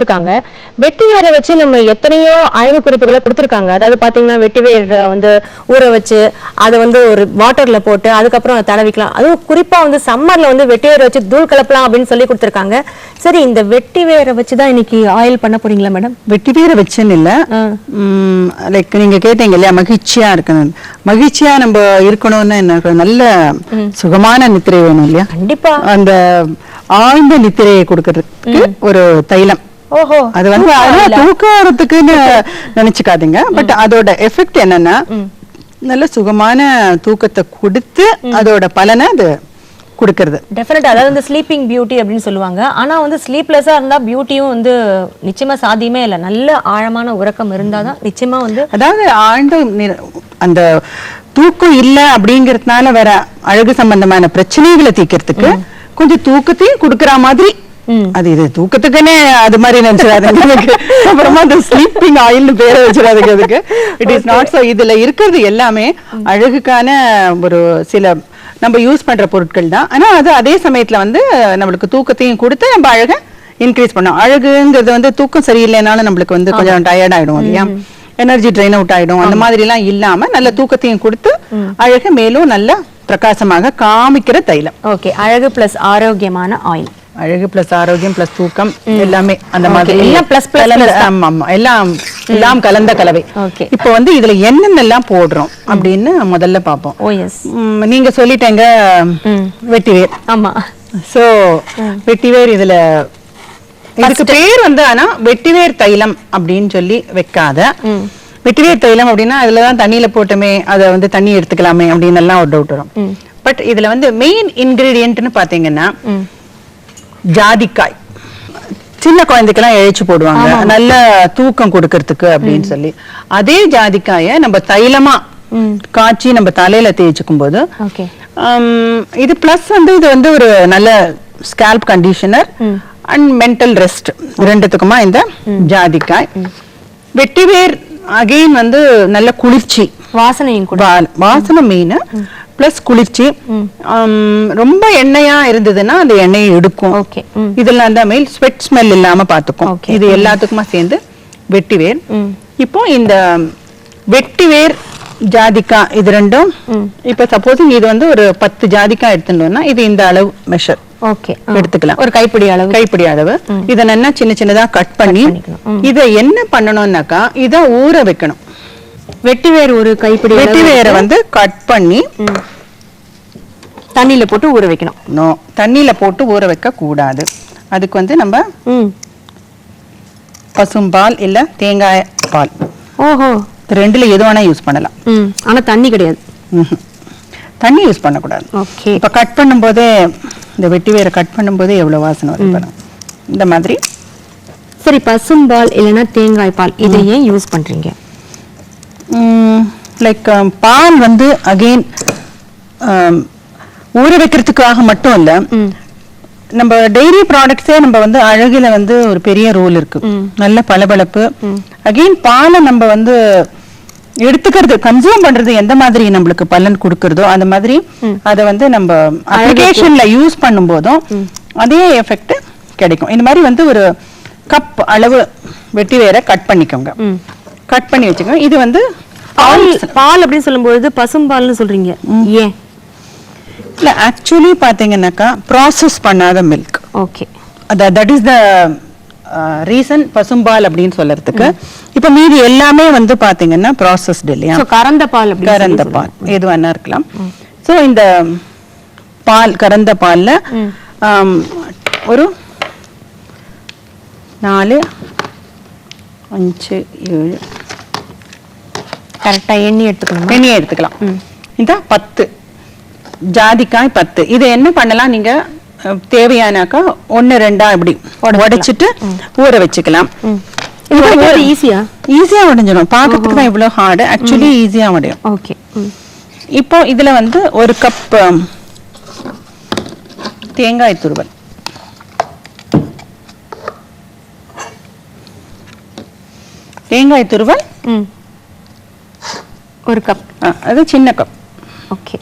இருக்காங்க வெட்டி வேரை வச்சு நம்ம எத்தனையோ அழகு குறிப்புகளை கொடுத்திருக்காங்க. அதாவது பாத்தீங்கன்னா வெட்டி வேர் வந்து ஊற வச்சு அதை வந்து ஒரு வாட்டர்ல போட்டு அதுக்கப்புறம் அதை தடவிக்கலாம். அதுவும் குறிப்பா வந்து சம்மர்ல வந்து வெட்டி வேரை வச்சு தூள் கலப்பலாம் அப்படின்னு சொல்லி கொடுத்திருக்காங்க. சரி இந்த வெட்டி வேரை வச்சு தான் இன்னைக்கு ஆயில் பண்ண போறீங்களா மேடம் வெட்டி பேரை வச்சுன்னு இல்ல. லைக் நீங்க கேட்டீங்க இல்லையா மகிழ்ச்சியா இருக்கணும். மகிழ்ச்சியா நம்ம இருக்கணும்னு என்ன நல்ல சுகமான நித்திரை வேணும் இல்லையா? கண்டிப்பா. அந்த ஆழ்ந்த நித்திரையை கொடுக்கறதுக்கு ஒரு தைலம். அது வந்து. தூக்கறதுக்குன்னு நினைச்சுக்காதீங்க. பட் அதோட எஃபெக்ட் என்னன்னா நல்ல சுகமான தூக்கத்தை கொடுத்து அதோட பலனை அது கொடுக்கறது. டெஃபினட்டா அதாவது வந்து ஸ்லீப்பிங் பியூட்டி அப்படின்னு சொல்லுவாங்க. ஆனா வந்து ஸ்லீப்லெஸ்ஸா இருந்தா பியூட்டியும் வந்து நிச்சயமா சாத்தியமே இல்லை. நல்ல ஆழமான உறக்கம் இருந்தாதான் நிச்சயமா வந்து அதாவது ஆழ்ந்த அந்த தூக்கம் இல்ல அப்படிங்கறதுனால வேற அழகு சம்பந்தமான பிரச்சனைகளை தீர்க்கறதுக்கு கொஞ்சம் தூக்கத்தையும் கொடுக்கற மாதிரி அது இது தூக்கத்துக்குன்னே அது மாதிரி நினைச்சிடாதீங்க. அப்புறமா அந்த ஸ்லீப்பிங் ஆயில்னு பேரை வச்சிடாதீங்க அதுக்கு. இட் இஸ் நாட் so இதுல இருக்கிறது எல்லாமே அழகுக்கான ஒரு சில நம்ம யூஸ் பண்ற பொருட்கள் தான். ஆனா அது அதே சமயத்துல வந்து நம்மளுக்கு தூக்கத்தையும் கொடுத்து நம்ம அழகை இன்க்ரீஸ் பண்ணோம் அழகுங்கிறது வந்து தூக்கம் சரியில்லைனாலும் நம்மளுக்கு வந்து கொஞ்சம் டயர்ட் ஆயிடும் இல்லையா? எனர்ஜி ட்ரெயின் அவுட் ஆயிடும். அந்த மாதிரி எல்லாம் இல்லாம நல்ல தூக்கத்தையும் கொடுத்து அழகை மேலும் நல்ல பிரகாசமாக காமிக்கிற தைலம். ஓகே அழகு பிளஸ் ஆரோக்கியமான ஆயில் அழகு பிளஸ் ஆரோக்கியம் பிளஸ் தூக்கம் எல்லாமே அந்த மாதிரி எல்லாம் தான். ஆமா எல்லாம் எல்லாம் கலந்த கலவை. இப்போ வந்து இதுல என்னென்னலாம் போடுறோம் அப்படின்னு முதல்ல பார்ப்போம். ஓ எஸ் ம், நீங்க சொல்லிட்டேங்க வெட்டிவேர். ஆமா. சோ வெட்டிவேர் இதுல இதுக்கு பேர் வந்து ஆனா வெட்டிவேர் தைலம் அப்படின்னு சொல்லி வைக்காத. வெட்டிவேர் தைலம் அப்படின்னா அதுலதான் தண்ணியில போட்டோமே அதை வந்து தண்ணி எடுத்துக்கலாமே அப்படின்னு எல்லாம் ஒரு டவுட் வரும். பட் இதுல வந்து மெயின் இன்கிரீடியன்ட்னு பாத்தீங்கன்னா ஜாதிக்காய். சின்ன குழந்தைக்கெல்லாம் இழைச்சு போடுவாங்க. நல்ல தூக்கம் கொடுக்கறதுக்கு அப்படின்னு சொல்லி. அதே ஜாதிக்காய நம்ம தைலமா காய்ச்சி நம்ம தலையில தேய்ச்சிக்கும் போது இது பிளஸ் வந்து இது வந்து ஒரு நல்ல scalp conditioner and mental rest ரெண்டுத்துக்குமா இந்த ஜாதிக்காய். வெட்டிவேர் அகைன் வந்து நல்ல குளிர்ச்சி. வாசனையும் வாசனை மெயின் பிளஸ் குளிர்ச்சி ரொம்ப எண்ணெயா இருந்ததுன்னா அந்த எண்ணெயை எடுக்கும். Okay. இதெல்லாம் தான் மெயில் ஸ்வெட் ஸ்மெல் இல்லாம பாத்துக்கும். இது எல்லாத்துக்குமா சேர்ந்து வெட்டிவேர். இப்போ இந்த வெட்டிவேர் ஜாதிக்கா இது ரெண்டும் இப்ப சப்போஸ் இது வந்து ஒரு பத்து ஜாதிக்கா எடுத்துட்டோம்னா இது இந்த அளவு மெஷர் ஓகே. எடுத்துக்கலாம். ஒரு கைப்பிடி அளவு. கைப்பிடி அளவு. இத நல்லா சின்ன சின்னதா கட் பண்ணி. இத என்ன பண்ணணும்னாக்கா இத ஊற வைக்கணும். வெட்டி வேர் ஒரு கைப்பிடி வெட்டி வேரை வந்து கட் பண்ணி தண்ணியில போட்டு ஊற வைக்கணும். நோ தண்ணியில போட்டு ஊற வைக்க கூடாது. அதுக்கு வந்து நம்ம பசும்பால் இல்ல தேங்காய் பால். ஓஹோ. ரெண்டுல எது வேணா யூஸ் பண்ணலாம். ஆனா தண்ணி கிடையாது. தண்ணி யூஸ் பண்ணக்கூடாது. ஓகே. இப்ப கட் பண்ணும்போதே இந்த வெட்டி வேரை கட் பண்ணும்போதே எவ்வளவு வாசனை பாருங்க. இந்த மாதிரி. சரி பசும்பால் இல்லைன்னா தேங்காய் பால் இதை ஏன் யூஸ் பண்றீங்க. லைக் பால் வந்து அகெயின் ஊற வைக்கிறதுக்காக மட்டும் இல்ல நம்ம டெய்ரி ப்ராடக்ட்ஸே நம்ம வந்து அழகுல வந்து ஒரு பெரிய ரோல் இருக்கு. நல்ல பளபளப்பு. அகெயின் பாலை நம்ம வந்து எடுத்துக்கிறது கன்சியூம் பண்றது எந்த மாதிரி நம்மளுக்கு பலன் கொடுக்கறதோ அந்த மாதிரி அதை வந்து நம்ம அப்ளிகேஷன்ல யூஸ் பண்ணும்போதும் அதே எஃபெக்ட் கிடைக்கும். இந்த மாதிரி வந்து ஒரு கப் அளவு வெட்டி வேற கட் பண்ணிக்கோங்க. கட் பண்ணி வச்சுக்கோங்க. இது வந்து பால் பால் அப்படின்னு சொல்லும்போது பசும்பால்னு சொல்றீங்க. ஏன்? இல்ல ஆக்சுவலி பாத்தீங்கன்னாக்கா ப்ராசஸ் பண்ணாத milk okay that is the reason பசும்பால் அப்படின்னு சொல்றதுக்கு. இப்ப மீதி எல்லாமே வந்து பாத்தீங்கன்னா ப்ராசஸ்டு இல்லையா? கறந்த பால் கறந்த பால். எது வேணா இருக்கலாம். சோ இந்த பால் கறந்த பால்ல ஒரு நாலு அஞ்சு ஏழு கரெக்டா எண்ணி எடுத்துக்கணும்? எண்ணெயை எடுத்துக்கலாம். இந்த பத்து. ஜாதிக்காய் பத்து. இதை என்ன பண்ணலாம்? நீங்க அஹ், தேவையானாக்கா ஒன்னு ரெண்டா இப்படி உடைச்சிட்டு ஊற வச்சுக்கலாம். ஈஸியா ஈஸியா உடைஞ்சிடும் பார்க்கறதுக்கு தான் இவ்வளவு ஹார்டு ஆக்சுவலி ஈஸியா உடையும். ஓகே இப்போ இதுல வந்து ஒரு கப் தேங்காய் துருவல். தேங்காய் துருவல் ஒரு கப் அது சின்ன கப் ஓகே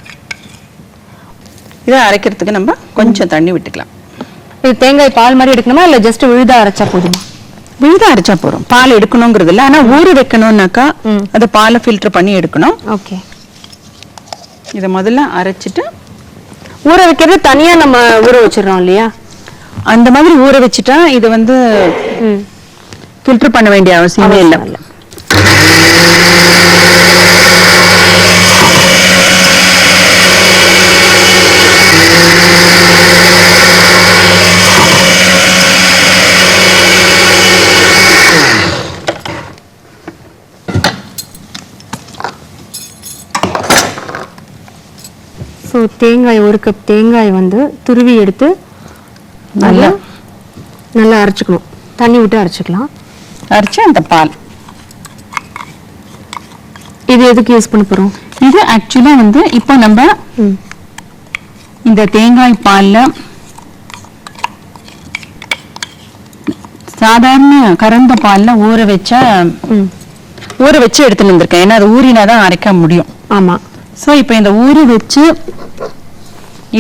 இதை அரைக்கிறதுக்கு நம்ம கொஞ்சம் தண்ணி விட்டுக்கலாம். இது தேங்காய் பால் மாதிரி எடுக்கணுமா? இல்ல ஜஸ்ட் விழுதா அரைச்சா போதுமா? விழுத அரைச்சா போறோம் பால் எடுக்கணுங்கிறது இல்ல. ஆனா ஊற வைக்கணும்னாக்கா அதை பாலை ஃபில்டர் பண்ணி எடுக்கணும். ஓகே இதை முதல்ல அரைச்சிட்டு ஊற வைக்கிறது தனியா நம்ம ஊற வச்சிடறோம் இல்லையா? அந்த மாதிரி ஊற வச்சுட்டா இது வந்து ஃபில்டர் பண்ண வேண்டிய அவசியம் இல்ல. ஸோ தேங்காய் ஒரு கப் தேங்காய் வந்து துருவி எடுத்து நல்லா நல்லா. நல்லா அரைச்சிக்கணும். தண்ணி விட்டு அரைச்சிக்கலாம். அரைச்சு அந்த பால். இது எதுக்கு யூஸ் பண்ண போறோம்? இது ஆக்சுவலா வந்து இப்போ நம்ம இந்த தேங்காய் பால்ல சாதாரண கறந்த பால்ல ஊற வச்ச ஊற வச்சு எடுத்துட்டு வந்திருக்கேன். ஏன்னா அது ஊறினாதான் அரைக்க முடியும். ஆமா. ஸோ இப்போ இந்த ஊற வச்சு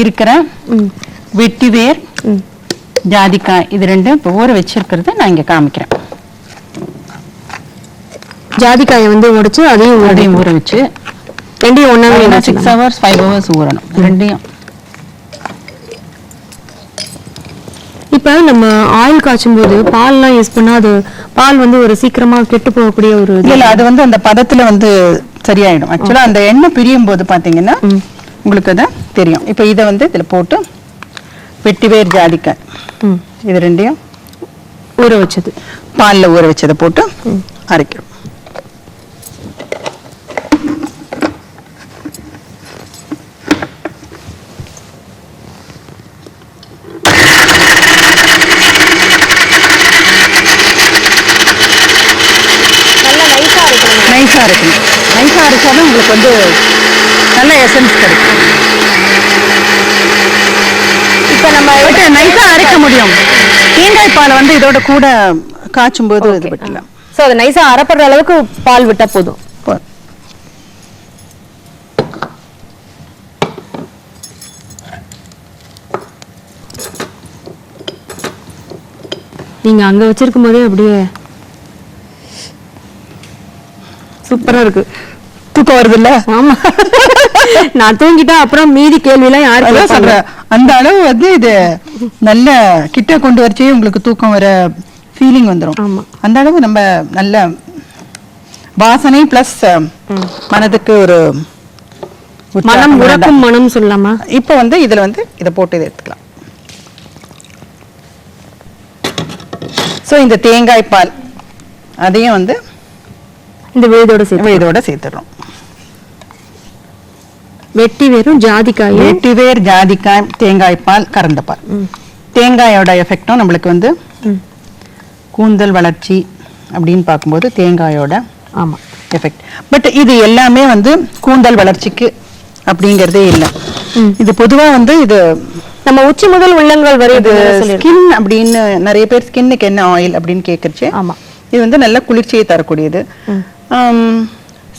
இருக்கிற ம். வெட்டிவேர் ம். ஜாதிக்காய் இது ரெண்டும் இப்போ ஊற வச்சிருக்கிறத நான் இங்க காமிக்கிறேன். ஜாதிக்காயை வந்து உடைச்சு அதையும் அதையும் ஊற வச்சு ரெண்டையும் ஒன்னாவே சிக்ஸ் ஹவர்ஸ் ஃபைவ் ஹவர்ஸ் ஊறணும். ரெண்டையும். இப்ப நம்ம ஆயில் காய்ச்சும் போது பால்லாம் யூஸ் பண்ணா அது பால் வந்து ஒரு சீக்கிரமா கெட்டு போகக்கூடிய ஒரு. இல்ல அது வந்து அந்த பதத்துல வந்து சரியாயிடும். ஆக்சுவலா அந்த எண்ணெய் பிரியும் போது பாத்தீங்கன்னா உங்களுக்கு அது தெரியும். இப்போ இதை வந்து இதுல போட்டு வெட்டிவேர் ஜாதிக்காய். இது ரெண்டையும் ஊற வச்சது. பால்ல ஊற வச்சதை போட்டு அரைக்கிறோம் நல்லா நைஸா இருக்கணும் நைஸா இருக்கணும் அரைச்சாதான் உங்களுக்கு வந்து நல்ல எசன்ஸ் கிடைக்கும். இப்ப நம்ம பட் நைஸா அரைக்க முடியும். தேங்காய் பாலை வந்து இதோட கூட காய்ச்சும் போது இது விட்டுலாம் சோ அது நைஸா அரைப்படுற அளவுக்கு பால் விட்டா போதும். போ- நீங்க அங்க வச்சிருக்கும் போதே அப்படியே சூப்பரா இருக்கு. தூக்கம் வருது இல்ல ஆமா. நான் தூங்கிட்டா அப்புறம் மீதி கேள்வி எல்லாம் யாரு அதான் கேட்பாங்க? சொல்றேன். அந்த அளவு வந்து இது நல்ல கிட்ட கொண்டு வரச்சே உங்களுக்கு தூக்கம் வர ஃபீலிங் வந்துரும். ஆமா. அந்த அளவு நம்ம நல்ல வாசனை பிளஸ் மனதுக்கு ஒரு மனம். உறக்கும் மனம் சொல்லலாமா இப்போ வந்து இதுல வந்து இதை போட்டு இதை எடுத்துக்கலாம். சோ இந்த தேங்காய் பால் அதையும் வந்து இந்த விழுதோட சேர்த்து இதோட சேர்த்துடுறோம். வெட்டி வெறும் ஜாதிக்காயும். வெட்டிவேர் ஜாதிக்காய் தேங்காய் பால் கறந்த பால் தேங்காயோட எஃபெக்டும் நம்மளுக்கு வந்து. கூந்தல் வளர்ச்சி அப்படின்னு பார்க்கும்போது தேங்காயோட ஆமா. எஃபெக்ட் பட் இது எல்லாமே வந்து கூந்தல் வளர்ச்சிக்கு அப்படிங்கறதே இல்லை. இது பொதுவா வந்து இது நம்ம உச்சி முதல் உள்ளங்கால் வரை இது. ஸ்கின் அப்படின்னு நிறைய பேர் ஸ்கின்னுக்கு என்ன ஆயில் அப்படின்னு கேட்கறச்சு ஆமா. இது வந்து நல்ல குளிர்ச்சியை தரக்கூடியது.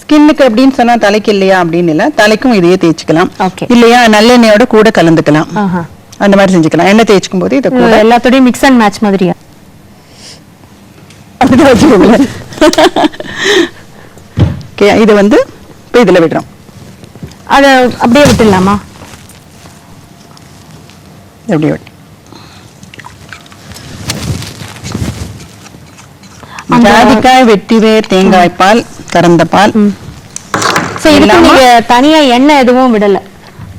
ஸ்கின்னுக்கு அப்படின்னு சொன்னா தலைக்கு இல்லையா அப்படின்னு இல்ல தலைக்கும் இதையே தேய்ச்சிக்கலாம். இல்லையா நல்லெண்ணெயோட கூட கலந்துக்கலாம். அந்த மாதிரி செஞ்சுக்கலாம். எண்ணெய் தேய்ச்சிக்கும் போது இதை கூட எல்லாத்தோடயும் மிக்ஸ் அண்ட் மேட்ச் மாதிரியா? ஓகே இது வந்து இப்போ இதுல விடுறோம். அத அப்படியே விட்டுடலாமா? எப்படி விட்டு ஜாதிக்காய் வெட்டிவேர் தேங்காய் பால் கறந்த பால். சோ இதுக்கு இல்லாம- நீங்க தனியா எண்ணெய் எதுவும் விடல.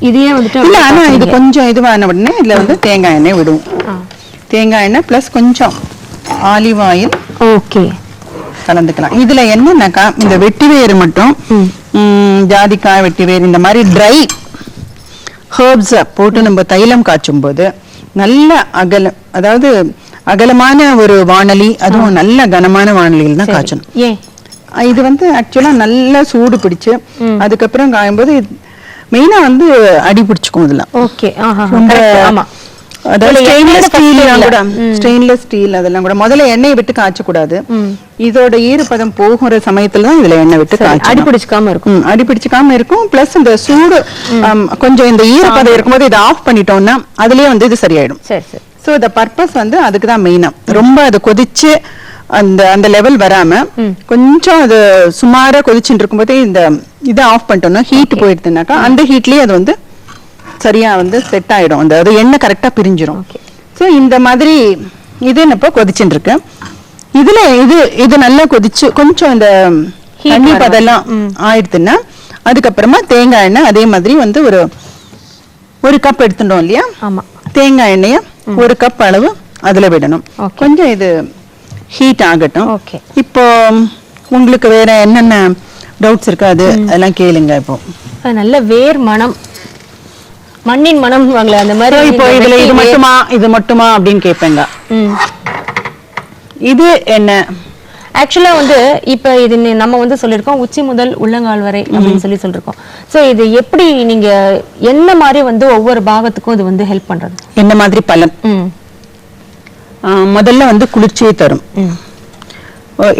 இதையே வந்துட்டு இல்ல ஆனா இது. கொஞ்சம் இதுவான உடனே இதுல வந்து தேங்காய் எண்ணெய் விடுவோம். தேங்காய் எண்ணெய் பிளஸ் கொஞ்சம் ஆலிவ் ஆயில் ஓகே. கலந்துக்கலாம். இதுல என்னன்னாக்கா இந்த வெட்டிவேர் மட்டும் ம். ம், ஜாதிக்காய் வெட்டிவேர் இந்த மாதிரி ட்ரை ஹர்ப்ஸ் போட்டு நம்ம தைலம் காய்ச்சும் போது நல்ல அகல அதாவது அகலமான ஒரு வாணலி அதுவும் நல்ல கனமான வாணலியில் தான் காய்ச்சணும். இது வந்து ஆக்சுவலா நல்லா சூடு பிடிச்சு அதுக்கப்புறம் காயும்போது மெயினா வந்து அடி பிடிச்சுக்கும் இதெல்லாம் ஓகே ஆஹா ரொம்ப correct. ஆமா. அதாவது இதுல ஸ்டெயின்லெஸ் ஸ்டீல். கூட. ஸ்டெயின்லெஸ் அதெல்லாம் கூட. முதல்ல எண்ணெயை விட்டு காய்ச்ச கூடாது இதோட ஈரப்பதம் போகிற சமயத்துல தான் இதுல எண்ணெய் விட்டு பிடிச்சுக்காம இருக்கும். ம், அடி பிடிச்சுக்காம இருக்கும். பிளஸ் இந்த சூடு கொஞ்சம் இந்த ஈரப்பதம் இருக்கும்போது இதை ஆஃப் பண்ணிட்டோம்னா அதுலயே வந்து இது சரியாயிடும். சரி இந்த பர்பஸ் வந்து அதுக்கு தான் மெயினா ரொம்ப அது கொதிச்சு அந்த அந்த லெவல் வராம கொஞ்சம் அது சுமாரா கொதிச்சுட்டு இருக்கும்போதே இந்த இதை ஆஃப் பண்ணிட்டோம்னா ஹீட் போயிடுதுனாக்கா அந்த ஹீட்லயே அது வந்து சரியா வந்து செட் ஆயிடும். அந்த அது எண்ணெய் கரெக்டா பிரிஞ்சிரும். Okay. ஸோ இந்த மாதிரி இது இப்போ கொதிச்சுட்டு இருக்கு. இதுல இது இது நல்லா கொதிச்சு கொஞ்சம் இந்த தண்ணி பதெல்லாம் ஆயிடுதுன்னா அதுக்கப்புறமா தேங்காய் எண்ணெய் அதே மாதிரி வந்து ஒரு ஒரு கப் எடுத்துட்டோம் இல்லையா? தேங்காய் எண்ணெய ஒரு கப் அளவு அதுல விடணும். கொஞ்சம் இது ஹீட் ஆகட்டும். இப்போ உங்களுக்கு வேற என்னென்ன டவுட்ஸ் இருக்கு? அது அதெல்லாம் கேளுங்க இப்போ. நல்ல வேர் மனம் மண்ணின் மனம் அந்த மாதிரி இப்போ இதுல இது மட்டுமா இது மட்டுமா அப்படின்னு கேட்பேங்க இது என்ன? ஆக்சுவலா வந்து இப்ப இது நம்ம வந்து சொல்லியிருக்கோம் உச்சி முதல் உள்ளங்கால் வரை அப்படின்னு சொல்லி சொல்லிருக்கோம் சோ இது எப்படி நீங்க என்ன மாதிரி வந்து ஒவ்வொரு பாகத்துக்கும் இது வந்து ஹெல்ப் பண்றது? என்ன மாதிரி பலன்? முதல்ல வந்து குளிர்ச்சியை தரும்.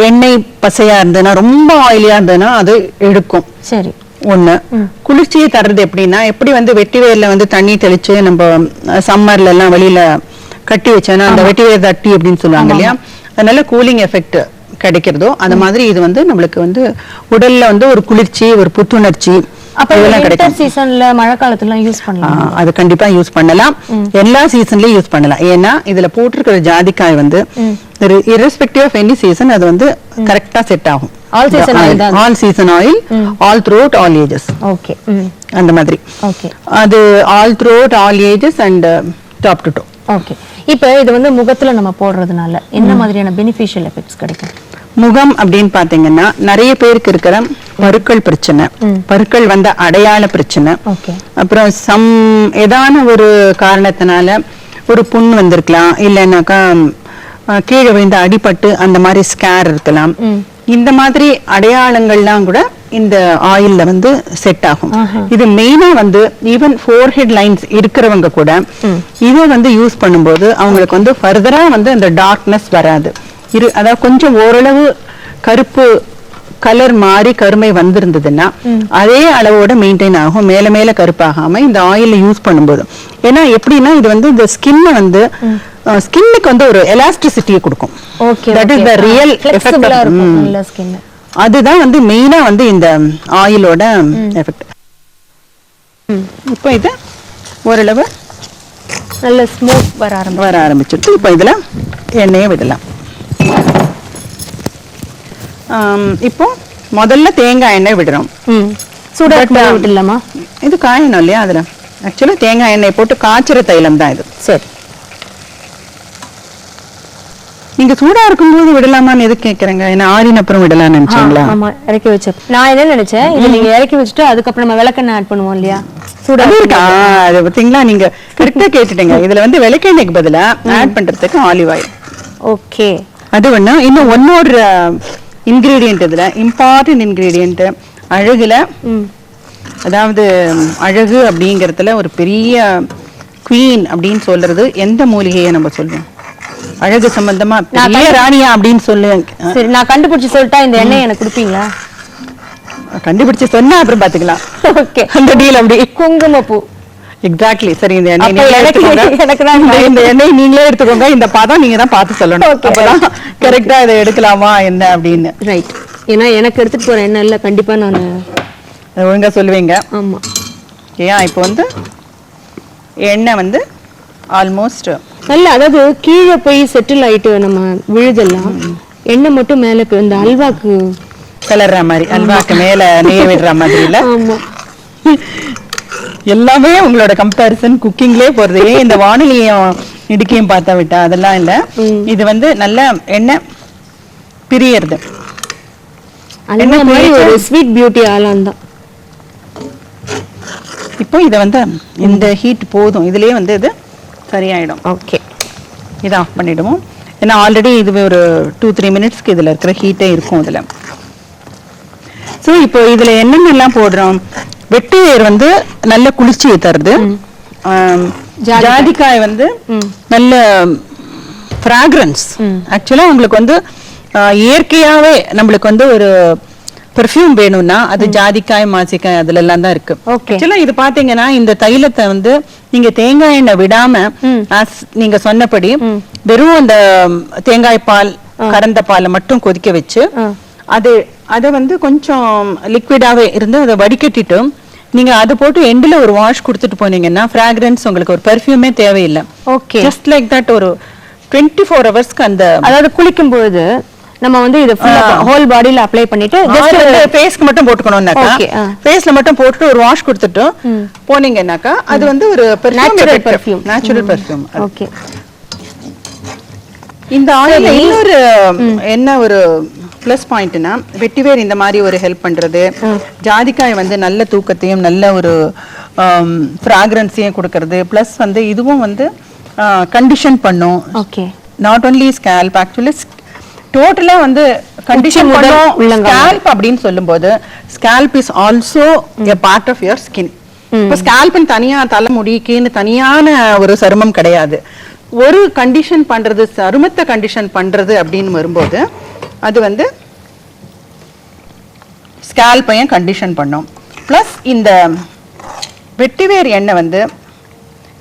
எண்ணெய் பசையா இருந்ததுன்னா ரொம்ப ஆயிலியா இருந்ததுன்னா அது எடுக்கும். சரி. ஒண்ணு. குளிர்ச்சியை தர்றது எப்படின்னா எப்படி வந்து வெட்டி வேர்ல வந்து தண்ணி தெளிச்சு நம்ம சம்மர்ல எல்லாம் வெளியில கட்டி வச்சோன்னா அந்த வெட்டி வேர் தட்டி அப்படின்னு சொல்லுவாங்க இல்லையா? அதனால கூலிங் எஃபெக்ட் கிடைக்கிறதோ அந்த மாதிரி இது வந்து நம்மளுக்கு வந்து உடல்ல வந்து ஒரு குளிர்ச்சி ஒரு புத்துணர்ச்சி அப்ப இதெல்லாம் கிடைக்கும் சீசன்ல மழை காலத்துல யூஸ் பண்ணலாம். அது கண்டிப்பா யூஸ் பண்ணலாம். எல்லா சீசன்லயும் யூஸ் பண்ணலாம். ஏன்னா இதுல போட்டிருக்கிற ஜாதிக்காய் வந்து irrespective ஆஃப் எனி சீசன் அது வந்து கரெக்டா செட் ஆகும். Season oil தான். All season oil all through all ages okay அந்த மாதிரி. ஓகே அது all through all ages and top to toe okay இப்போ இது வந்து முகத்துல நம்ம போடுறதுனால என்ன மாதிரியான பெனிஃபிஷியல் எஃபெக்ட்ஸ் கிடைக்கும்? முகம் அப்படின்னு பாத்தீங்கன்னா நிறைய பேருக்கு இருக்கிற பருக்கள் பிரச்சனை. பருக்கள் வந்த அடையாள பிரச்சனை. அப்புறம் சம் ஏதான ஒரு காரணத்தினால ஒரு புண் வந்திருக்கலாம். இல்லைன்னாக்கா கீழே விழுந்து அடிபட்டு அந்த மாதிரி ஸ்கேர் இருக்கலாம். இந்த மாதிரி அடையாளங்கள்லாம் கூட இந்த ஆயில்ல வந்து செட் ஆகும். இது மெயினா வந்து ஈவன் ஃபோர்ஹெட் லைன்ஸ் இருக்கிறவங்க கூட இதை வந்து யூஸ் பண்ணும்போது அவங்களுக்கு வந்து ஃபர்தரா வந்து அந்த டார்க்னஸ் வராது. இரு அதாவது கொஞ்சம் ஓரளவு கருப்பு கலர் மாறி கருமை வந்திருந்ததுன்னா அதே அளவோட மெயின்டைன் ஆகும். மேல மேல கருப்பாகாம இந்த ஆயில் யூஸ் பண்ணும்போது. ஏன்னா எப்படின்னா இது வந்து இந்த ஸ்கின்னை வந்து ஸ்கின்னுக்கு வந்து ஒரு எலாஸ்டிசிட்டியை கொடுக்கும். Okay that is the real effect skin அதுதான் வந்து மெயினா வந்து இந்த ஆயிலோட எஃபெக்ட் இப்போ இது ஓரளவு நல்ல ஸ்மோக் வர ஆரம்பிக்கும் வர ஆரம்பிச்சிருக்கு இப்போ இதுல எண்ணெயை விடலாம். இப்போ முதல்ல தேங்காய் எண்ணெய் விடுறோம். ம். சூடா But, um, விட்டுலாமா இது காயணும் இல்லையா அதுல? ஆக்சுவலா தேங்காய் எண்ணெய் போட்டு காய்ச்சுற தைலம் தான் இது. சரி. நீங்க சூடா இருக்கும்போது விடலாமான்னு எது கேக்குறேங்க? ஏன்னா ஆறின அப்புறம் விடலாம்னு நினைச்சீங்களா? ஆமா இறக்கி வச்ச நான் என்ன நினைச்சேன்? இது நீங்க இறக்கி வச்சுட்டு அதுக்கப்புறம் நம்ம விளக்கெண்ணெய் ஆட் பண்ணுவோம் இல்லையா? சூடா இருக்கா? அது பாத்தீங்களா? நீங்க கரெக்டா கேட்டுட்டீங்க. இதுல வந்து விளக்கெண்ணெய்க்கு பதிலா ஆட் பண்றதுக்கு ஆலிவ் ஆயில் ஓகே அது ஒண்ணு. இன்னும் ஒன்னொரு இன்கிரீடியன்ட் இதுல இம்பார்ட்டன்ட் இன்கிரீடியன்ட் அழகுல அதாவது அழகு அப்படிங்கறதுல ஒரு பெரிய குவீன் அப்படின்னு சொல்றது எந்த மூலிகையை நம்ம சொல்லுவோம் அழகு சம்பந்தமா பெரிய ராணியா அப்படின்னு சொல்லு. சரி நான் கண்டுபிடிச்சு சொல்லிட்டா இந்த எண்ணெய் எனக்கு கொடுப்பீங்களா? கண்டுபிடிச்சு சொன்னா அப்புறம் பாத்துக்கலாம். ஓகே அந்த டீல் அப்படி. குங்குமப்பூ. எக்ஸாக்ட்லி சரி இந்த எண்ணெய் இந்த- எண்ணெய் நீங்களே எடுத்துக்கோங்க. இந்த பதம் நீங்க தான் பார்த்து சொல்லணும். அப்பதான் கரெக்டா இதை எடுக்கலாமா என்ன அப்படின்னு. ரைட் ஏன்னா எனக்கு எடுத்துட்டு போற எண்ணெய் இல்ல கண்டிப்பா நான் ஒழுங்கா சொல்லுவீங்க. ஆமா. ஏன் இப்போ வந்து எண்ணெய் வந்து ஆல்மோஸ்ட் நல்ல அதாவது கீழே போய் செட்டில் ஆயிட்டு நம்ம விழுதெல்லாம் எண்ணெய் மட்டும் மேல இந்த அல்வாக்கு கலர்ற மாதிரி அல்வாக்கு மேல நெய் விடுற மாதிரி இல்ல? ஆமா. எல்லாமே உங்களோட கம்பேரிசன் குக்கிங்லயே போறது. ஏன் இந்த வானிலையும் இடுக்கையும் பார்த்தா விட்டா? அதெல்லாம் இல்ல. இது வந்து நல்ல எண்ணெய் பிரியறது. அந்த மாதிரி ஒரு ஸ்வீட் பியூட்டி ஆளான் தான். இப்போ இதை வந்து இந்த ஹீட் போதும். இதுலயே வந்து இது சரியாயிடும். ஓகே இதை ஆஃப் பண்ணிடுவோம். ஏன்னா ஆல்ரெடி இது ஒரு டூ த்ரீ மினிட்ஸ்க்கு இதுல இருக்கிற ஹீட்டே இருக்கும் இதுல. ஸோ இப்போ இதுல என்னென்னலாம் போடுறோம்? வெட்டி வேர் வந்து நல்ல குளிர்ச்சியை தருது. ஜாதிக்காய். வந்து நல்ல ஃப்ராக்ரன்ஸ் ஆக்சுவலா உங்களுக்கு வந்து ஆ, இயற்கையாவே நம்மளுக்கு வந்து ஒரு பெர்ஃப்யூம் வேணும்னா அது ஜாதிக்காய் மாசிக்காய் அதுல எல்லாம் தான் இருக்கு. ஆக்சுவலா இது பாத்தீங்கன்னா இந்த தைலத்தை வந்து நீங்க தேங்காய் எண்ணெய் விடாம நீங்க சொன்னபடி வெறும் அந்த தேங்காய் பால் கறந்த பாலை மட்டும் கொதிக்க வச்சு. அது அதை வந்து கொஞ்சம் லிக்விடாவே இருந்து அதை வடிகட்டிட்டு நீங்க அது போட்டு எண்டில் ஒரு வாஷ் கொடுத்துட்டு போனீங்கன்னா ஃப்ராக்ரன்ஸ் உங்களுக்கு ஒரு பெர்ஃப்யூமே தேவையில்லை. ஓகே ஜஸ்ட் லைக் தட் ஒரு டுவெண்ட்டி ஃபோர் ஹவர்ஸ்க்கு அந்த அதாவது குளிக்கும் பொழுது நம்ம வந்து இது ஹோல் பாடியில அப்ளை பண்ணிட்டு ஜஸ்ட் ஃபேஸ்க்கு மட்டும் போட்டுக்கணும்னாக்கா. ஃபேஸ்ல மட்டும் போட்டுட்டு ஒரு வாஷ் கொடுத்துட்டு போனீங்கன்னாக்கா அது வந்து ஒரு Natural perfume. Natural perfume okay இந்த ஆயில் இன்னொரு என்ன ஒரு ப்ளஸ் பாயிண்ட்னா வெட்டிவேர் இந்த மாதிரி ஒரு ஹெல்ப் பண்றது. ஜாதிக்காய் வந்து நல்ல தூக்கத்தையும் நல்ல ஒரு ஃப்ராக்ரன்ஸையும் கொடுக்கறது. ப்ளஸ் வந்து இதுவும் வந்து கண்டிஷன் பண்ணும். Okay not only scalp actually டோட்டலா வந்து கண்டிஷன் பண்ணும் ஸ்கேல்ப் அப்படின்னு சொல்லும்போது scalp is also a part of your skin இப்போ ஸ்கேல்ப்னு தனியா தலைமுடிக்குன்னு தனியான ஒரு சருமம் கிடையாது. ஒரு கண்டிஷன் பண்றது சருமத்தை கண்டிஷன் பண்றது அப்படின்னு வரும்போது அது வந்து ஸ்கேல்பையும் கண்டிஷன் பண்ணும். ப்ளஸ் இந்த வெட்டிவேர் எண்ணெய் வந்து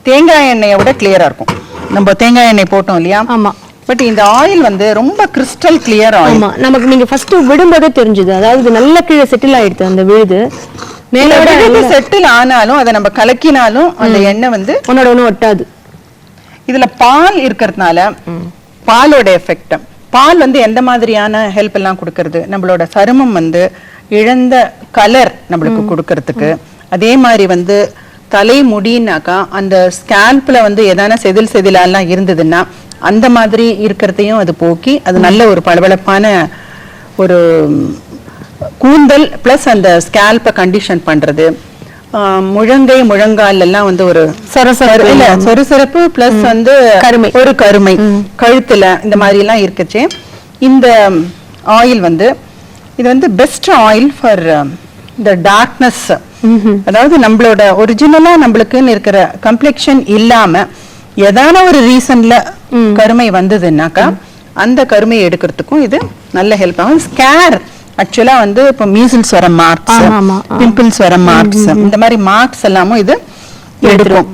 தேங்காய் எண்ணெயை விட கிளியரா இருக்கும். நம்ம தேங்காய் எண்ணெய் போட்டோம் இல்லையா? ஆமா. பட் இந்த ஆயில் வந்து ரொம்ப கிறிஸ்டல் கிளியர் ஆமா. நமக்கு நீங்க ஃபர்ஸ்ட் விடும்போதே தெரிஞ்சது. அதாவது நல்ல கீழே செட்டில் ஆயிடுது அந்த விழுது. மேல விட செட்டில் ஆனாலும் அதை நம்ம கலக்கினாலும் அந்த எண்ணெய் வந்து உன்னோட ஒண்ணு ஒட்டாது. இதுல பால் இருக்கிறதுனால பாலோட எஃபெக்ட் பால் வந்து எந்த மாதிரியான ஹெல்ப் எல்லாம் கொடுக்கறது? நம்மளோட சருமம் வந்து இழந்த கலர் நம்மளுக்கு கொடுக்கறதுக்கு. அதே மாதிரி வந்து தலை முடினாக்கா அந்த ஸ்கேல்ப்ல வந்து எதான செதில் செதிலெல்லாம் இருந்ததுன்னா அந்த மாதிரி இருக்கிறதையும் அது போக்கி அது நல்ல ஒரு பளபளப்பான ஒரு கூந்தல் ப்ளஸ் அந்த ஸ்கேல்பை கண்டிஷன் பண்றது. முழங்கை முழங்கால் எல்லாம் வந்து ஒரு சொரசொரப்பு இல்ல சொரசொரப்பு பிளஸ் வந்து கருமை. ஒரு கருமை. கழுத்துல இந்த மாதிரி எல்லாம் இருக்குச்சு. இந்த ஆயில் வந்து இது வந்து பெஸ்ட் ஆயில் ஃபார் இந்த டார்க்னஸ் அதாவது நம்மளோட ஒரிஜினலா நம்மளுக்குன்னு இருக்கிற கம்ப்ளெக்ஷன் இல்லாம ஏதான ஒரு ரீசன்ல கருமை வந்ததுன்னாக்கா அந்த கருமையை எடுக்கிறதுக்கும் இது நல்ல ஹெல்ப் ஆகும். ஸ்கேர் ஆக்சுவலா வந்து இப்போ மீசில்ஸ் வர மார்க்ஸ். பிம்பிள்ஸ் வர மார்க்ஸ் இந்த மாதிரி மார்க்ஸ் எல்லாமும் இது எடுக்கும்.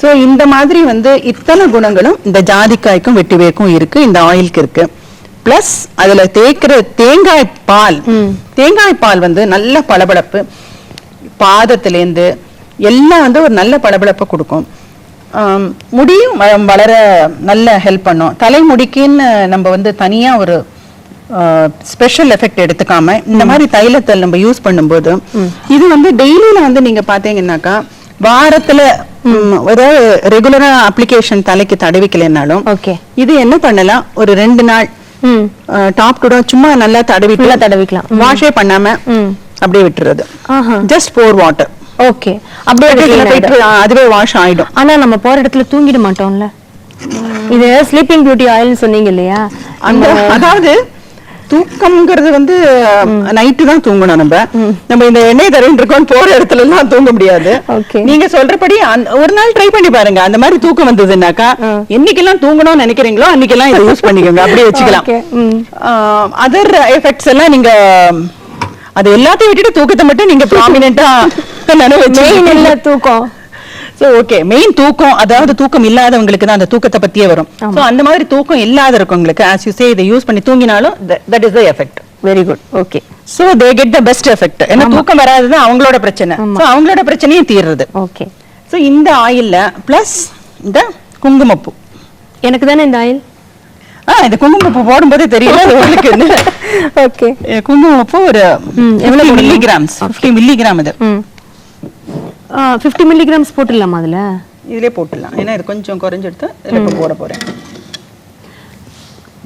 சோ இந்த மாதிரி வந்து இத்தனை குணங்களும் இந்த ஜாதிக்காய்க்கும் வெட்டிவேக்கும் இருக்கு இந்த ஆயிலுக்கு இருக்கு. பிளஸ் அதுல தேய்க்கிற தேங்காய் பால் தேங்காய் பால் வந்து நல்ல பளபளப்பு பாதத்திலேருந்து எல்லாம் வந்து ஒரு நல்ல பளபளப்பை கொடுக்கும். முடியும் வளர நல்ல ஹெல்ப் பண்ணும். தலைமுடிக்குன்னு நம்ம வந்து தனியா ஒரு ஸ்பெஷல் எஃபெக்ட் எடுத்துக்காம இந்த மாதிரி தைலத்தை நம்ம யூஸ் பண்ணும்போது இது வந்து டெய்லியில வந்து நீங்க பாத்தீங்கன்னாக்கா வாரத்துல ஏதாவது ரெகுலரா அப்ளிகேஷன் தலைக்கு தடவிக்கலைன்னாலும் ஓகே இது என்ன பண்ணலாம்? ஒரு ரெண்டு நாள் டாப் டு சும்மா நல்லா தடவிட்டு நல்லா தடவிக்கலாம். வாஷே பண்ணாம. அப்படியே விட்டுறது. ஜஸ்ட் போர் வாட்டர் ஓகே அப்படியே. அதுவே வாஷ் ஆயிடும். ஆனா நம்ம போற இடத்துல தூங்கிட மாட்டோம்ல. இது ஸ்லீப்பிங் பியூட்டி ஆயில்னு சொன்னீங்க இல்லையா? அந்த அதாவது தூக்கம்ங்கிறது வந்து நைட்டு தான் தூங்கணும் நம்ம. நம்ம இந்த எண்ணெய் தரேன் இருக்கோம் போற இடத்துல எல்லாம் தூங்க முடியாது. நீங்க சொல்றபடி ஒரு நாள் ட்ரை பண்ணி பாருங்க. அந்த மாதிரி தூக்கம் வந்ததுன்னாக்கா என்னைக்கெல்லாம் தூங்கணும்னு நினைக்கிறீங்களோ அன்னைக்கெல்லாம் இதை யூஸ் பண்ணிக்கோங்க. அப்படியே வச்சுக்கலாம். அதர் எஃபெக்ட்ஸ் எல்லாம் நீங்க அது எல்லாத்தையும் விட்டுட்டு தூக்கத்தை மட்டும் நீங்க மெயின் இல்ல தூக்கம். சோ ஓகே மெயின் தூக்கம் அதாவது தூக்கம் இல்லாதவங்களுக்கு தான் அந்த தூக்கத்தை பத்தியே வரும். சோ அந்த மாதிரி தூக்கம் இல்லாத இருக்கவங்களுக்கு ஆஸ் யூ சே இதை யூஸ் பண்ணி தூங்கினாலும் that is the effect very good okay so they get the best effect ஏன்னா தூக்கம் வராதது அவங்களோட பிரச்சனை. சோ அவங்களோட பிரச்சனையும் தீர்றது. ஓகே சோ இந்த ஆயில்ல பிளஸ் இந்த குங்குமப்பூ. எனக்கு தானே இந்த ஆயில்? ஆ இந்த குங்குமப்பூ போடும்போதே தெரியல. உங்களுக்கு ஓகே குங்குமப்பூ ஒரு எவ்வளவு? மில்லிகிராம்ஸ் ஃபிஃப்டி மில்லிகிராம் இது. ஃபிஃப்டி மில்லிகிராம்ஸ் போட்டுடலாமா அதுல? இதுலயே போட்டுடலாம். ஏன்னா இது கொஞ்சம் குறைஞ்செடுத்து இதுல இப்ப போட போறேன்.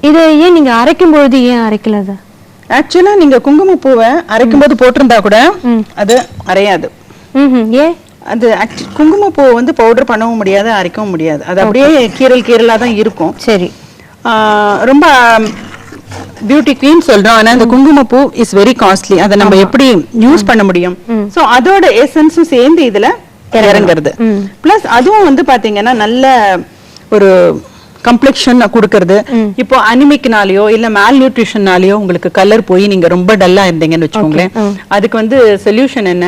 இது ஏன் நீங்க அரைக்கும் பொழுது ஏன் அரைக்கல அது? ஆக்சுவலா நீங்க குங்குமப்பூவை அரைக்கும் போது போட்டிருந்தா கூட அது அரையாது. ஏன் அது குங்குமப்பூ வந்து பவுடர் பண்ணவும் முடியாது அரைக்கவும் முடியாது. அது அப்படியே கீரல் கீரலா தான் இருக்கும். சரி. ரொம்ப பியூட்டி குவீன் சொல்றோம். ஆனா இந்த குங்குமப்பூ இஸ் வெரி காஸ்ட்லி அதை நம்ம எப்படி யூஸ் பண்ண முடியும்? சோ அதோட எசன்ஸும் சேர்ந்து இதுல இறங்குறது. பிளஸ் அதுவும் வந்து பாத்தீங்கன்னா நல்ல ஒரு கம்ப்ளெக்ஷன் கொடுக்கறது. இப்போ அனிமிக்னாலயோ இல்ல மேல் நியூட்ரிஷன்னாலயோ உங்களுக்கு கலர் போய் நீங்க ரொம்ப டல்லா இருந்தீங்கன்னு வச்சுக்கோங்களேன். அதுக்கு வந்து சொல்யூஷன் என்ன?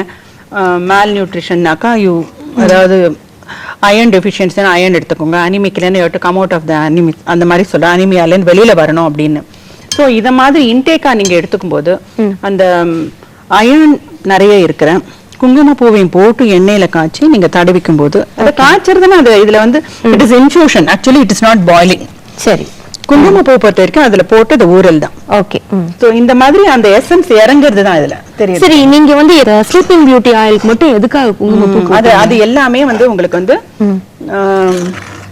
மேல் நியூட்ரிஷன்னாக்கா யூ அதாவது அயன் டெஃபிஷியன்சி அயன் எடுத்துக்கோங்க. அனிமிக்லன்னு come out of the anemic அந்த மாதிரி சொல்றேன் அனிமியாலேருந்து வெளியில வரணும் அப்படின்னு. ஸோ இத மாதிரி இன்டேக்கா நீங்க எடுத்துக்கும் போது அந்த அயன் நிறைய இருக்கிற குங்குமப்பூவையும் போட்டு எண்ணெயில காய்ச்சி நீங்க தடவிக்கும் போது அதை காய்ச்சறதுன்னா அது இதுல வந்து it is infusion actually it is not boiling சரி. குங்குமப்பூ பொறுத்த வரைக்கும் அதுல போட்டு அது ஊறல் தான். ஓகே ஸோ இந்த மாதிரி அந்த எசன்ஸ் இறங்குறது தான் இதுல. தெரியுது. சரி நீங்க வந்து ஸ்லீப்பிங் பியூட்டி ஆயிலுக்கு மட்டும் எதுக்காக குங்குமப்பூ அது அது எல்லாமே வந்து உங்களுக்கு வந்து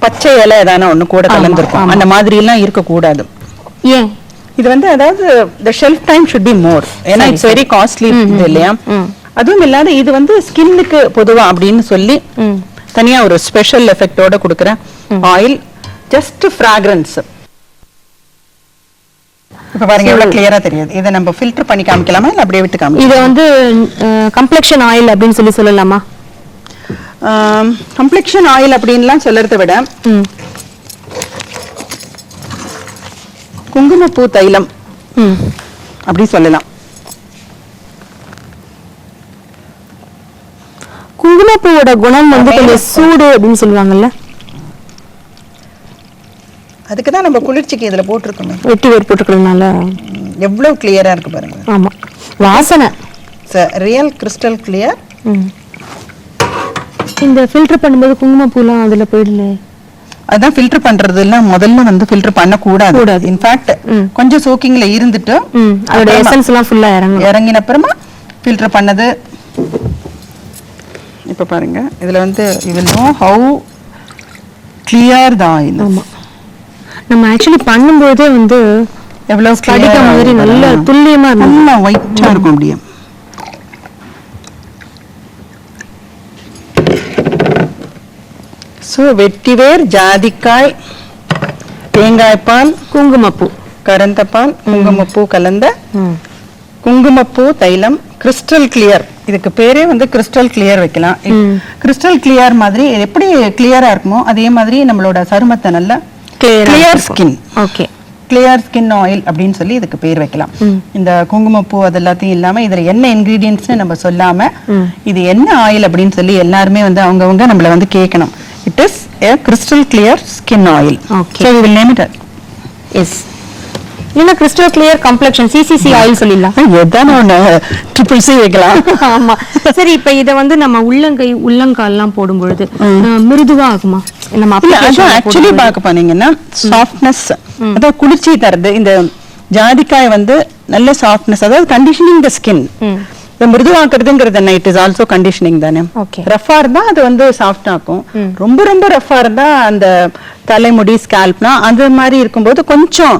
பச்சை இலை ஏதான ஒண்ணு கூட கலந்துருக்கும். அந்த மாதிரி எல்லாம் இருக்க கூடாது ஏன்? இது வந்து அதாவது the shelf time should be more ஏன்னா இட்ஸ் வெரி காஸ்ட்லி இல்லையா? அதுவும் இல்லாத இது வந்து ஸ்கின்னுக்கு பொதுவா அப்படின்னு சொல்லி தனியா ஒரு ஸ்பெஷல் எஃபெக்டோட கொடுக்குற ஆயில் ஜஸ்ட் ஃப்ராக்ரன்ஸ் இப்ப பாருங்க எவ்வளவு கிளியரா தெரியுது. இதை நம்ம ஃபில்டர் பண்ணி காமிக்கலாமா? இல்ல அப்படியே விட்டு காமிக்கலாம்? இத வந்து கம்ப்ளெக்ஷன் ஆயில் அப்படின்னு சொல்லி சொல்லலாமா? கம்ப்ளெக்ஷன் ஆயில் அப்படின்லாம் சொல்றதை விட குங்குமப்பூ தைலம். அப்படி சொல்லலாம். குங்குமப்பூவோட குணம் வந்து கொஞ்சம் சூடு அப்படின்னு சொல்லுவாங்கல்ல. அதுக்கு தான் நம்ம குளிர்ச்சிக்கு இதுல போட்டிருக்கோமே. வெட்டி வேர் போட்டுக்கிறதுனால ம், எவ்வளவு கிளியரா இருக்கு பாருங்க. ஆமா. வாசனை. Real crystal clear. இந்த ஃபில்டர் பண்ணும்போது குங்குமப்பூலாம் அதுல போயிடல அதான் ஃபில்டர் பண்றது எல்லாம் முதல்ல வந்து ஃபில்டர் பண்ண கூடாது. கூடாது. இன்ஃபேக்ட் கொஞ்சம் சோக்கிங்ல இருந்துட்டு அதோட எசன்ஸ் எல்லாம் ஃபுல்லா இறங்கும் இறங்கின அப்புறமா ஃபில்டர் பண்ணது. இப்ப பாருங்க. இதுல வந்து you will know how clear தான் ஆயில் ஆமா. நம்ம ஆக்சுவலி பண்ணும்போதே வந்து எவ்வளவு ஆ மாதிரி நல்ல. துல்லியமா நல்லா ஒயிட்டா இருக்கும் அப்படியே. ஸோ வெட்டிவேர் ஜாதிக்காய் தேங்காய்பால் குங்குமப்பூ. கரந்தப்பால் குங்குமப்பூ கலந்த குங்குமப்பூ தைலம் கிறிஸ்டல் கிளியர் இதுக்கு பேரே வந்து கிறிஸ்டல் கிளியர் வைக்கலாம். கிறிஸ்டல் கிளியர் மாதிரி எப்படி கிளியரா இருக்குமோ அதே மாதிரி நம்மளோட சருமத்தை நல்லா clear. Skin okay. Clear skin oil அப்படின்னு சொல்லி இதுக்கு பேர் வைக்கலாம். இந்த குங்குமப்பூ அது எல்லாத்தையும் இல்லாம இதுல என்ன இன்கிரீடியன்ட்ஸ்னு நம்ம சொல்லாம இது என்ன ஆயில் அப்படின்னு சொல்லி எல்லாருமே வந்து அவங்கவங்க நம்மள வந்து கேட்கணும். It is a crystal clear skin oil Okay. So will name it as இல்ல crystal clear complexion CCC oil சொல்லிடலாம். எதான ஒண்ணு? ட்ரிபிள் சி வைக்கலாம். ஆமா. சரி இப்ப இத வந்து நம்ம உள்ளங்கை உள்ளங்கால்லாம் போடும் பொழுது மிருதுவா ஆகுமா? நம்ம ல ஆக்சுவலி. பார்க்க போனீங்கன்னா சாஃப்ட்னஸ் அதாவது குளிர்ச்சி தருது. இந்த ஜாதிக்காய் வந்து நல்ல சாஃப்ட்னஸ் அதாவது கண்டிஷனிங் த ஸ்கின் இந்த மிருதுவாக்குறதுங்கிறது என்ன? இட் இஸ் ஆல்சோ கண்டிஷனிங் தானே. ரஃபா இருந்தா அது வந்து சாஃப்ட் ஆக்கும். ரொம்ப ரொம்ப ரஃபா இருந்தா அந்த தலைமுடி ஸ்கேல்ப்னா அந்த மாதிரி இருக்கும்போது கொஞ்சம்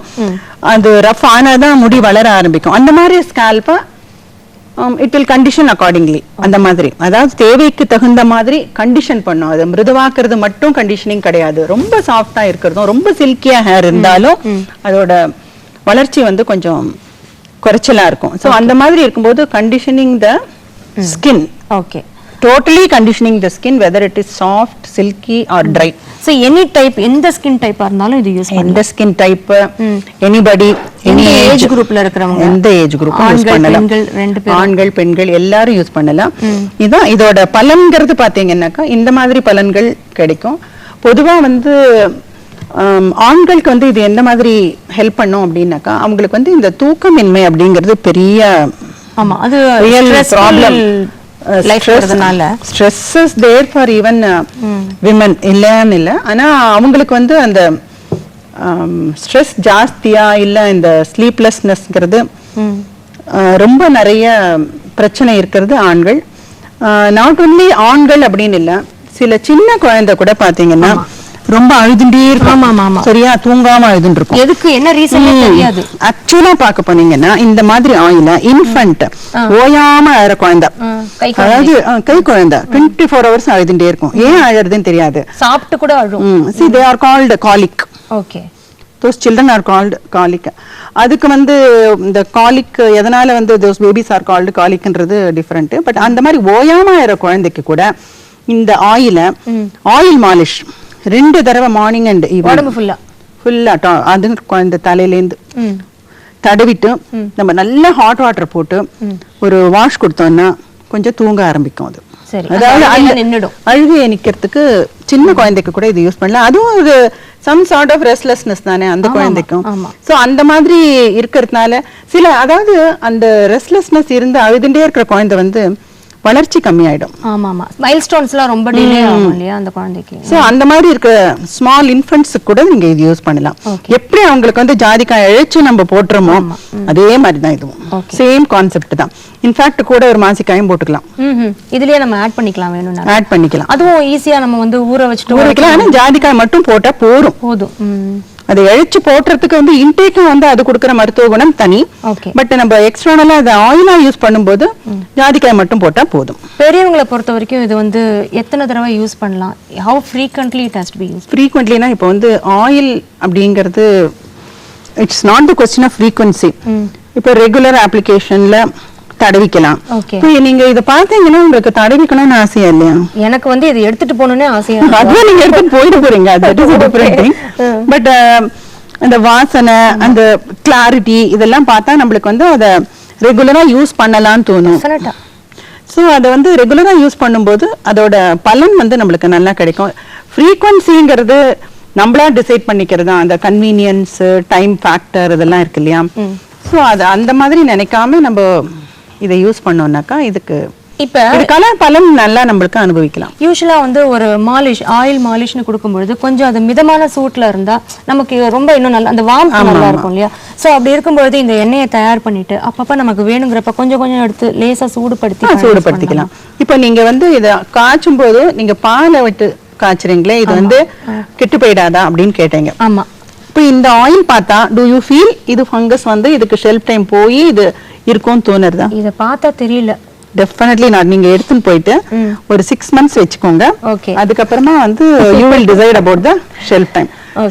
அது ரஃப் ஆனாதான் முடி வளர ஆரம்பிக்கும். அந்த மாதிரி ஸ்கேல்பா இட் வில் கண்டிஷன் அக்கார்டிங்லி அந்த மாதிரி. அதாவது தேவைக்கு தகுந்த மாதிரி கண்டிஷன் பண்ணும். அது மிருதுவாக்குறது மட்டும் கண்டிஷனிங் கிடையாது. ரொம்ப சாஃப்டா இருக்கிறதும் ரொம்ப சில்கியா ஹேர் இருந்தாலும் அதோட வளர்ச்சி வந்து கொஞ்சம் குறைச்சலா இருக்கும். சோ அந்த மாதிரி இருக்கும்போது conditioning the skin okay totally conditioning the skin whether it is soft silky or dry so any type எந்த ஸ்கின் டைப்பா இருந்தாலும் இது யூஸ் எந்த skin type anybody any age குரூப்ல இருக்கிறவங்க? எந்த ஏஜ் குரூப் யூஸ் ஆண்கள், பண்ணலாம். பெண்கள் ரெண்டு பேரும். ஆண்கள் பெண்கள் எல்லாரும் யூஸ் பண்ணலாம். இதான் இதோட பலன்கிறது பாத்தீங்கன்னாக்கா இந்த மாதிரி பலன்கள் கிடைக்கும். பொதுவா வந்து ஆண்களுக்கு வந்து இது எந்த மாதிரி ஹெல்ப் பண்ணும் அப்படின்னாக்கா அவங்களுக்கு வந்து இந்த தூக்கமின்மை அப்படிங்கிறது பெரிய ஆமா அது problem stress is there for even women இல்லைன்னு இல்லை. ஆனா அவங்களுக்கு வந்து அந்த ஸ்ட்ரெஸ் ஜாஸ்தியா இல்ல இந்த ஸ்லீப்லெஸ்னஸ்ங்கிறது ரொம்ப நிறைய பிரச்சனை இருக்கிறது ஆண்கள். நாட் ஒன்லி ஆண்கள் அப்படின்னு இல்ல சில சின்ன குழந்தை கூட பாத்தீங்கன்னா ரொம்ப அழுதுண்டே ஆமா, ஆமா, ஆமா. இருக்கும் சரியா? தூங்காம அழுதுன்னு இருக்கும் எதுக்கு? என்ன ரீசன் தெரியாது. ஆக்சுவலா பார்க்க போனீங்கன்னா இந்த மாதிரி ஆயில இன்ஃபன்ட் ஓயாம அழற குழந்தை. அதாவது கை குழந்தை. டுவெண்ட்டி ஃபோர் ஹவர்ஸ் அழுதுட்டே இருக்கும். ஏன் அழறதுன்னு தெரியாது. சாப்பிட்டு கூட அழும். See they are called colic okay. Those children are called colic அதுக்கு வந்து இந்த காலிக் எதனால வந்து தோஸ் பேபிஸ் ஆர் கால்டு காலிக்ன்றது டிஃப்ரெண்ட் பட் அந்த மாதிரி ஓயாம ஆயிர குழந்தைக்கு கூட இந்த ஆயில ஆயில் மாலிஷ் ரெண்டு தடவை மார்னிங் அண்ட் ஈவினிங் ஃபுல்லா ஃபுல்லா அது குழந்தை தலையிலேருந்து தடவிட்டு நம்ம நல்ல ஹாட் வாட்டர் போட்டு ஒரு வாஷ் கொடுத்தோம்னா கொஞ்சம் தூங்க ஆரம்பிக்கும் அது. அதாவது. அழுகையை நிக்கிறதுக்கு சின்ன குழந்தைக்கு கூட இது யூஸ் பண்ணலாம். அதுவும் ஒரு சம் சார்ட் ஆஃப் ரெஸ்ட்லெஸ்னஸ் தானே அந்த குழந்தைக்கும். சோ அந்த மாதிரி இருக்கிறதுனால சில அதாவது அந்த ரெஸ்ட்லெஸ்னஸ் இருந்து அழுதுண்டே இருக்கிற குழந்தை வந்து வளர்ச்சி கம்மியாயிடும். ஆமா ஆமா மைல் ஸ்டோன்ஸ்லாம் ரொம்ப டிலே ஆகும் இல்லையா அந்த குழந்தைக்கு? சோ அந்த மாதிரி இருக்க ஸ்மால் இன்ஃபென்ட்ஸுக்கு கூட நீங்க இது யூஸ் பண்ணலாம். எப்படி அவங்களுக்கு வந்து ஜாதிக்காய் இழைச்சு நம்ம போட்டுறோமோ அதே மாதிரி தான் இதுவும் சேம் கான்செப்ட் தான். இன்ஃபேக்ட் கூட ஒரு மாசிக்காயும் போட்டுக்கலாம். இதுலயே நம்ம ஆட் பண்ணிக்கலாம் வேணும்னா. ஆட் பண்ணிக்கலாம். அதுவும் ஈஸியா நம்ம வந்து ஊற வச்சுட்டு ஊறிக்கலாம் ஆனா ஜாதிக்காய் மட்டும் போட்டா போதும். போதும். அதை இழைச்சு போடுறதுக்கு வந்து இன்டேக்கும் வந்து அது கொடுக்குற மருத்துவ குணம் தனி. பட் நம்ம எக்ஸ்டர்னலா அதை ஆயிலா யூஸ் பண்ணும்போது ஜாதிக்காய் மட்டும் போட்டா போதும். பெரியவங்களை பொறுத்த வரைக்கும் இது வந்து எத்தனை தடவை யூஸ் பண்ணலாம்? How frequently it has be use ஃப்ரீக்வெண்ட்லினா இப்போ வந்து ஆயில் அப்படிங்கிறது it's not the question of frequency இப்போ ரெகுலர் அப்ளிகேஷன்ல தடவிக்கலாம். நீங்க இதை பார்த்தீங்கன்னா உங்களுக்கு தடவிக்கணும்னு ஆசையா இல்லையா? எனக்கு வந்து இது எடுத்துட்டு போகணும்னே ஆசையா. அதுவும் நீங்க போயிட்டு போறீங்க. பட் அந்த வாசனை அந்த கிளாரிட்டி இதெல்லாம் பார்த்தா நம்மளுக்கு வந்து அதை ரெகுலரா யூஸ் பண்ணலாம்னு தோணும். ஸோ அதை வந்து ரெகுலரா யூஸ் பண்ணும்போது அதோட பலன் வந்து நம்மளுக்கு நல்லா கிடைக்கும். ஃப்ரீக்வன்சிங்கிறது நம்மளா டிசைட் பண்ணிக்கிறது தான். அந்த கன்வீனியன்ஸ் டைம் ஃபேக்டர் இதெல்லாம் இருக்கு இல்லையா? ஸோ அது அந்த மாதிரி நினைக்காம நம்ம இதை யூஸ் பண்ணோம்னாக்கா இதுக்கு இப்ப இதுக்கான பலன் நல்லா நம்மளுக்கு அனுபவிக்கலாம். யூஸ்வலா வந்து ஒரு மாலிஷ் ஆயில் மாலிஷ்னு கொடுக்கும்பொழுது கொஞ்சம் அது மிதமான சூட்ல இருந்தா நமக்கு ரொம்ப இன்னும் நல்லா அந்த வார்ம் நல்லா இருக்கும் இல்லையா? சோ அப்படி இருக்கும்பொழுது இந்த எண்ணெயை தயார் பண்ணிட்டு அப்பப்ப நமக்கு வேணுங்கிறப்ப கொஞ்சம் கொஞ்சம் எடுத்து லேசா சூடுபடுத்தி சூடுபடுத்திக்கலாம். இப்போ நீங்க வந்து இத காய்ச்சும் போது நீங்க பாலை விட்டு காய்ச்சுறீங்களே இது வந்து கெட்டு போயிடாதா அப்படின்னு கேட்டீங்க. பண்ணலாம். ஆமா. இப்போ இந்த ஆயில் பார்த்தா டு யூ ஃபீல் இது ஃபங்கஸ் வந்து இதுக்கு ஷெல்ஃப் டைம் போய் இது இருக்கும்னு தோணுறதா? இத பார்த்தா தெரியல. டெஃபினெட்லி நான் நீங்க எடுத்துன்னு போயிட்டு ஒரு சிக்ஸ் மந்த்ஸ் வச்சுக்கோங்க. Okay. அதுக்கப்புறமா வந்து you will decide about the shelf time.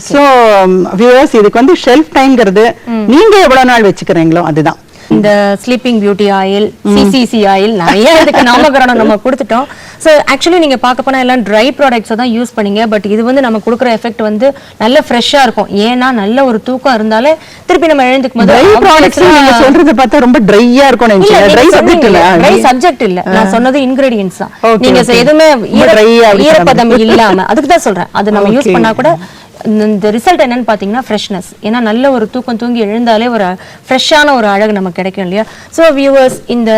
So viewers இதுக்கு வந்து ஷெல்ஃப் டைம்ங்கிறது நீங்க எவ்வளவு நாள் வச்சுக்கிறீங்களோ அதுதான். இந்த sleeping beauty oil CCC oil நிறைய இதுக்கு நாமகரணம் நம்ம கொடுத்துட்டோம். ஸோ ஆக்சுவலி நீங்க பார்க்க போனா எல்லாம் ட்ரை ப்ராடக்ட்ஸை தான் யூஸ் பண்ணீங்க. பட் இது வந்து நம்ம கொடுக்குற எஃபெக்ட் வந்து நல்ல ஃப்ரெஷ்ஷா இருக்கும். ஏன்னா நல்ல ஒரு தூக்கம் இருந்தாலே திருப்பி நம்ம எழுந்துக்கும் போது ட்ரை ப்ராடக்ட்ஸ் நீங்க சொல்றத பார்த்தா ரொம்ப ட்ரையா இருக்கும் ட்ரை சப்ஜெக்ட் இல்ல. ட்ரை சப்ஜெக்ட் இல்ல. நான் சொன்னது இன்கிரீடியன்ஸ் தான். நீங்க. எதுவுமே ஈரப்பதம். இல்லாம. அதுக்கு தான் சொல்றேன். அது நம்ம யூஸ். பண்ணா கூட இந்த- ரிசல்ட் என்னன்னு பாத்தீங்கன்னா ஃப்ரெஷ்னஸ் ஏன்னா நல்ல ஒரு தூக்கம் தூங்கி எழுந்தாலே ஒரு ஃப்ரெஷ்ஷான ஒரு அழகு நமக்கு கிடைக்கும் இல்லையா? ஸோ வியூவர்ஸ் இந்த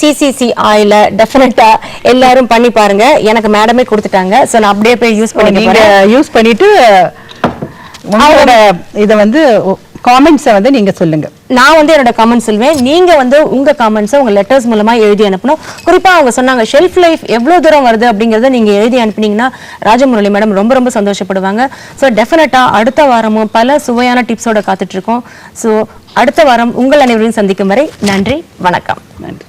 சிசிசி ஆயில டெஃபினட்டா எல்லாரும் பண்ணி பாருங்க. எனக்கு மேடமே கொடுத்துட்டாங்க. ஸோ நான் அப்படியே போய் யூஸ் போறேன். யூஸ் பண்ணிட்டு உங்களோட இத வந்து காமெண்ட்ஸை வந்து நீங்க சொல்லுங்க. நான் வந்து என்னோட கமெண்ட் சொல்வேன். நீங்க வந்து உங்க கமெண்ட்ஸை உங்க லெட்டர்ஸ் மூலமா எழுதி அனுப்பணும். குறிப்பா அவங்க சொன்னாங்க ஷெல்ஃப் லைஃப் எவ்வளவு தூரம் வருது? அப்படிங்கறத நீங்க எழுதி அனுப்புனீங்கன்னா ராஜமுரளி மேடம் ரொம்ப ரொம்ப சந்தோஷப்படுவாங்க. ஸோ டெஃபினட்டா அடுத்த வாரமும் பல சுவையான டிப்ஸோட காத்துட்டு இருக்கோம். ஸோ அடுத்த வாரம் உங்கள் அனைவரையும் சந்திக்கும் வரை நன்றி வணக்கம். நன்றி.